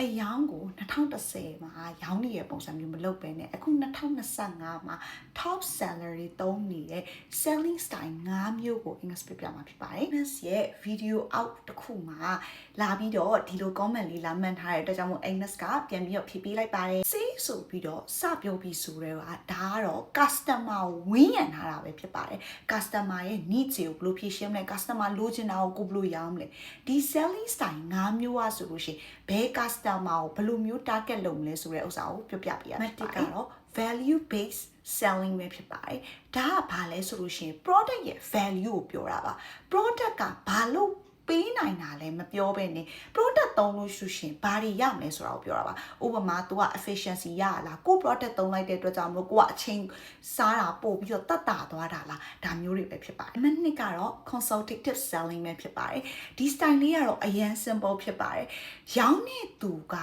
အယောင်ကို2010မှာရောင်းနေတဲ့ပုံစံမျိုးမလုပ်ပဲနဲ့အခု2025မှာ top salary သုံးနေတဲ့ selling style 5မျိုးကို English ပြပြမှာဖြစ်ပါတယ် English ရဲ့ video out တစ်ခုမှာလာပြီးတော့ဒီလို comment လေးလာမှန်ထားတဲ့အတွက်ကြောင့်မို့ English ကပြန်ပြီးတော့ဖြည့်ပေးလိုက်ပါတယ် say ဆိုပြီးတော့စပြောပြီးဆိုတဲ့ကဒါကတော့ customer ဝင်းရံထားတာပဲဖြစ်ပါတယ် customer ရဲ့ needs ကိုဘယ်လိုဖြည့်ရှင်းမလဲ customer လိုချင်တာကိုကိုဘယ်လိုရောင်းမလဲဒီ selling style 5မျိုးอ่ะဆိုလို့ရှိရင်ဘယ် customer ကိုဘယ်လိုမျိုး target လုပ်မလဲဆိုတဲ့ဥစ္စာကိုပြောပြပေးရမယ်ဒီကတော့ value based selling ပဲဖြစ်ပါတယ်ဒါကဘာလဲဆိုလို့ရှိရင် product ရဲ့ value ကိုပြောတာပါ product ကဘာလို့ ပေးနိုင်တာလဲမပြောဘဲနဲ့ product သုံးလို့ရှိရှင်ဘာတွေရမလဲဆိုတာကိုပြောတာပါဥပမာ तू က efficiency ရလားကို product သုံးလိုက်တဲ့အတွက်ကြောင့်မလို့ကိုကအချိန်စားတာပို့ပြီးတော့တတ်တာသွားတာလားဒါမျိုးတွေပဲဖြစ်ပါတယ်အမှတ်နှစ်ကတော့ consultative selling ပဲဖြစ်ပါတယ်ဒီ style လေးကတော့အရင် simple ဖြစ်ပါတယ်ရောင်းတဲ့သူက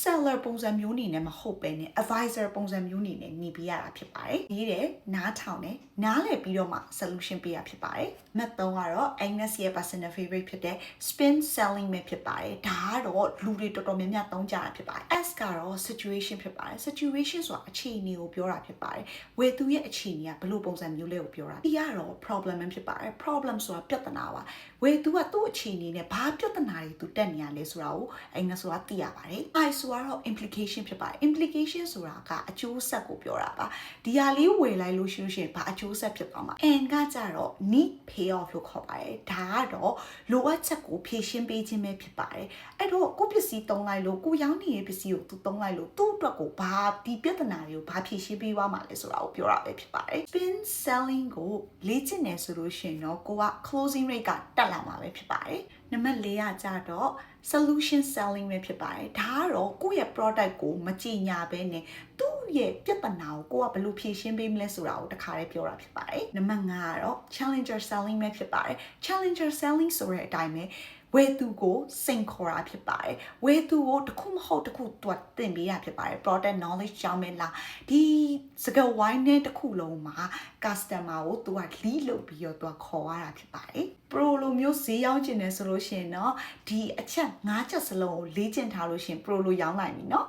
seller ပုံစံမျိုးနေနဲ့မဟုတ်ပဲနဲ့ advisor ပုံစံမျိုးနေနဲ့နေပြရတာဖြစ်ပါတယ်ရေးတယ်နားထောင်တယ်နားလည်ပြီးတော့မှ solution ပေးရဖြစ်ပါတယ်မှတ်သုံးကတော့ Agnes ရဲ့ personal favorite ဖြစ်တဲ့ spin selling ပဲဖြစ်ပါတယ်ဒါကတော့လူတွေတော်တော်များများသုံးကြတာဖြစ်ပါတယ် S ကတော့ situation ဖြစ်ပါတယ် situation ဆိုတာအခြေအနေကိုပြောတာဖြစ်ပါတယ်ဝယ်သူရဲ့အခြေအနေကဘယ်လိုပုံစံမျိုးလဲကိုပြောတာ P ကတော့ problem ပဲဖြစ်ပါတယ် problem ဆိုတာပြဿနာပါဝယ်သူကသူ့အခြေအနေနဲ့ဘာပြဿနာတွေသူတက်နေရလဲဆိုတာကိုအင်္ဂလိပ်ဆိုတာသိရပါတယ် I ဆိုတော့ implication ဖြစ်ပါတယ် implication ဆိုတာကအကျိုးဆက်ကိုပြောတာပါဒီဟာလေးဝယ်လိုက်လို့ရှိလို့ရှိရင်ဘာအကျိုးဆက်ဖြစ်သွားမှာ N ကကြတော့ need pay off လို့ခေါ်ပါတယ်ဒါကတော့လိုအပ်ချက်ကိုဖြည့်ရှင်းပေးခြင်းပဲဖြစ်ပါတယ်အဲ့တော့ကိုယ့်ပစ္စည်းသုံးလိုက်လို့ကိုရောင်းနေတဲ့ပစ္စည်းကိုသူသုံးလိုက်လို့သူ့အတွက်ကိုဘာဒီပြဿနာတွေကိုဘာဖြည့်ရှင်းပေးသွားမှာလဲဆိုတာကိုပြောတာပဲဖြစ်ပါတယ် spin selling ကိုလေ့ကျင့်နေဆိုလို့ရှိရင်တော့ကိုက closing rate ကတက်လာမှာပဲဖြစ်ပါတယ်နံပါတ်၄ကကြတော့ solution selling ပဲဖြစ်ပါတယ်ဒါကတော့ကိုယ့်ရဲ့ product ကိုမကြည်ညာဘဲနဲ့သူ့ ရဲ့ပြဿနာကိုကိုကဘယ်လိုဖြေရှင်းပေးမလဲဆိုတာကိုတခါတည်းပြောတာဖြစ်ပါတယ်နံပါတ်5ကတော့ challenger selling ပဲဖြစ်ပါတယ် challenger selling ဆိုတဲ့အတိုင်းပဲဝယ်သူကိုစိန်ခေါ်တာဖြစ်ပါတယ်ဝယ်သူကိုတစ်ခုမဟုတ်တစ်ခုသူကသင်ပေးရဖြစ်ပါတယ် product knowledge ကြောင်းမလားဒီစကားဝိုင်းနဲ့တစ်ခုလုံးမှာ customer ကိုသူက lead လုပ်ပြီးတော့သူကခေါ်ရတာဖြစ်ပါတယ် pro လိုမျိုးဈေးရောင်းကျင်တယ်ဆိုလို့ရှိရင်တော့ဒီအချက်၅ချက်စလုံးကိုလေ့ကျင့်ထားလို့ရှိရင် pro လိုရောင်းနိုင်ပြီเนาะ